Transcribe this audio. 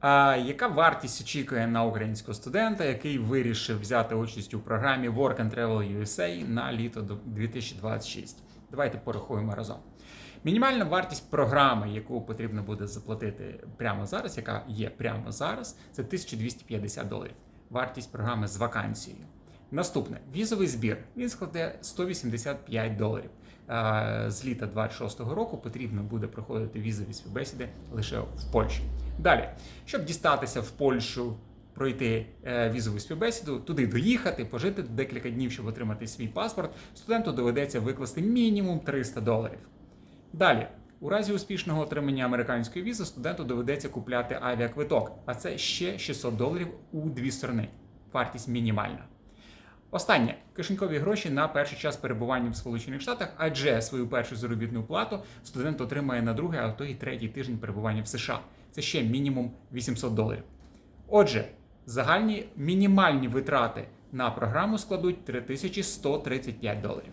А яка вартість очікує на українського студента, який вирішив взяти участь у програмі Work and Travel USA на літо до 2026? Давайте порахуємо разом. Мінімальна вартість програми, яку потрібно буде заплатити прямо зараз, яка є прямо зараз, це 1250 доларів. Вартість програми з вакансією. Наступне візовий збір. Він складе 185 доларів. З літа 26-го року потрібно буде проходити візові співбесіди лише в Польщі. Далі, щоб дістатися в Польщу, пройти е, візову співбесіду, туди доїхати, пожити декілька днів, щоб отримати свій паспорт, студенту доведеться викласти мінімум 300 доларів. Далі, у разі успішного отримання американської візи, студенту доведеться купляти авіаквиток, а це ще 600 доларів у дві сторони. Вартість мінімальна. Останнє кишенькові гроші на перший час перебування в Сполучених Штатах, адже свою першу заробітну плату студент отримає на другий, а то й третій тиждень перебування в США. Це ще мінімум 800 доларів. Отже, загальні мінімальні витрати на програму складуть 3135 доларів.